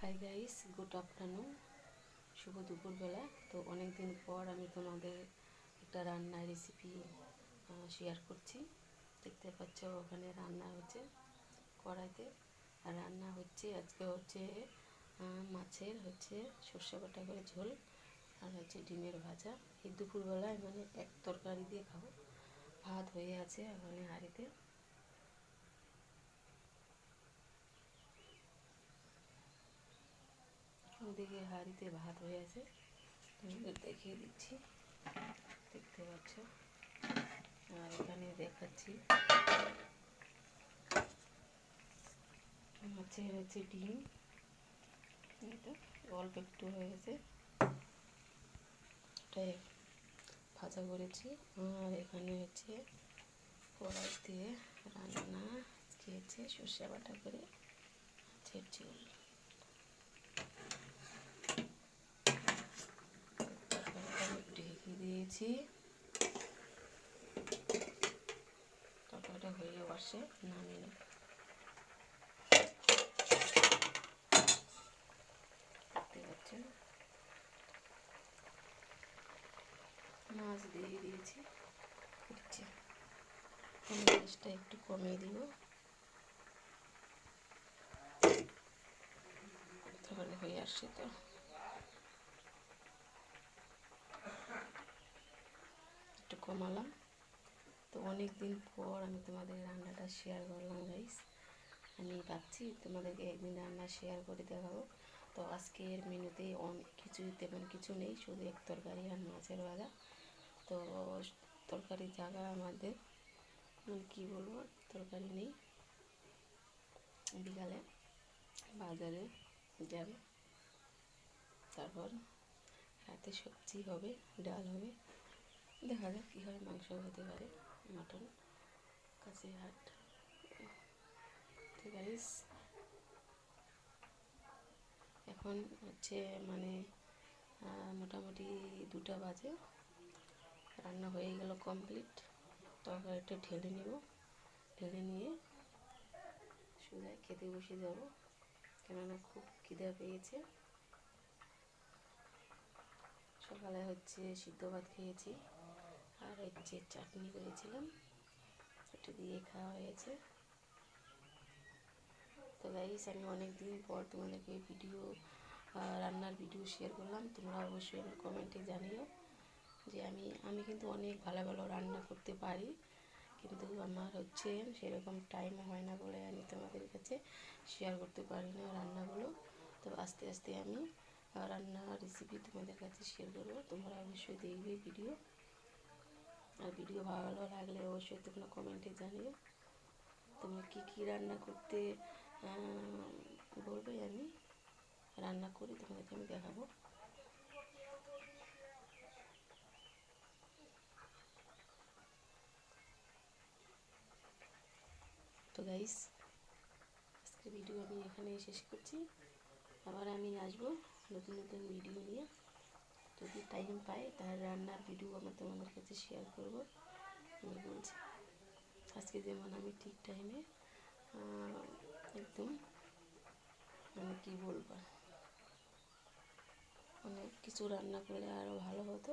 High guys good afternoon শুভ দুপুরবেলা। তো অনেক দিন পর আমি তোমাদের একটা রান্নার রেসিপি শেয়ার করছি। দেখতে পাচ্ছ ওখানে রান্না হচ্ছে কড়াইতে। আর রান্না হচ্ছে, আজকে হচ্ছে মাছের হচ্ছে সর্ষে বাটা করে ঝোল আর হচ্ছে ডিমের ভাজা। এই দুপুরবেলায় মানে এক তরকারি দিয়ে খাব। ভাত হয়ে আছে ওখানে হাঁড়িতে। ওদিকে হাঁড়িতে ভাত হয়ে আছে। দেখিয়ে দিচ্ছি। দেখতে পাচ্ছ? আর এখানে দেখাচ্ছি। মাছের হচ্ছে ডিম। অল্প একটু হয়ে গেছে। এটাই ভাজা করেছি। আর এখানে হচ্ছে কড়াইতে রান্না খেয়েছে সর্ষে বাটা করে। মাছের ঝোল তরকারিটা আমি ঢেকে দিয়েছি। তরকারিটা হয়ে বসে নামিয়ে নেব। মাছ দিয়ে দিয়েছি। হচ্ছে মাছটা একটু কমিয়ে দিব। তাহলে হয়ে আসছে তো একটু কমালাম। তো অনেক দিন পর আমি তোমাদের রান্নাটা শেয়ার করলাম গাইস আমি ভাবছি তোমাদেরকে একদিন রান্না শেয়ার করে দেখাবো। তো আজকের মেনুতে অনেক কিছুই তেমন কিছু নেই, শুধু এক তরকারি আর মাছের ভাজা। তো তরকারি জায়গা আমাদের মানে কী বলব, তরকারি নেই। বিকালে বাজারে যাবে। তারপর রাতে সবজি হবে, ডাল হবে। দেখা যাক কী হয়, মাংস হতে পারে মাটন কাছে হাট। ঠিক আছে এখন হচ্ছে মানে মোটামুটি দুটা বাজে। রান্না হয়ে গেল কমপ্লিট তরকারিটা ঢেলে নিব। ঢেলে নিয়ে সোজা খেতে বসে যাব। কেননা খুব খিদা পেয়েছে। সকালে হচ্ছে সিদ্ধ ভাত খেয়েছি। আর হচ্ছে চাটনি করেছিলাম ওটা দিয়ে খাওয়া হয়েছে। তো গাইস আমি অনেক দিন পর তোমাদেরকে ভিডিও রান্নার ভিডিও শেয়ার করলাম। তোমরা অবশ্যই আমার কমেন্টে জানিও যে আমি আমি কিন্তু অনেক ভালো ভালো রান্না করতে পারি, কিন্তু আমার হচ্ছে সেরকম টাইম হয় না বলে আমি তোমাদের কাছে শেয়ার করতে পারি না রান্নাগুলো। তো আস্তে আস্তে আমি রান্নার রেসিপি তোমাদের কাছে শেয়ার করব। তোমরা অবশ্যই দেখবে ভিডিও আর ভিডিও ভালো লাগলে অবশ্যই তোমরা কমেন্টে জানিও। তোমরা কী কী রান্না করতে বলবে আমি রান্না করি, তোমাদেরকে আমি দেখাবো। তো গাইস আজকে ভিডিও আমি এখানে শেষ করছি। আবার আমি আসব নতুন নতুন ভিডিও নিয়ে। যদি টাইম পাই, তাহলে রান্নার ভিডিও আমার তোমাদের কাছে শেয়ার করব। বলছি আজকে যেমন আমি ঠিক টাইমে একদম মানে কী বলব? অনেক কিছু রান্না করলে আরও ভালো হতো।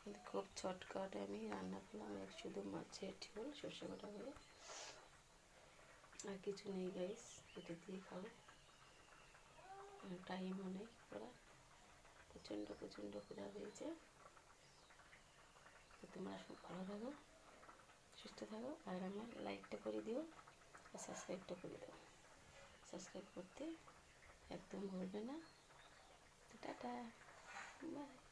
কিন্তু খুব ছটকাট আমি রান্না করলাম। এক শুধু মাছের ঝোল, সর্ষে বাটা করে। আর কিছু নেই গাইস এটা দিয়ে খাব। টাইমও নেই। প্রচণ্ড প্রচণ্ড ক্ষুধা হয়েছে তো তোমরা সব ভালো থাকো, সুস্থ থাকো, আর আমার লাইকটা করে দিও আর সাবস্ক্রাইবটা করে দাও। সাবস্ক্রাইব করতে একদম ভুলবে না। Tata bye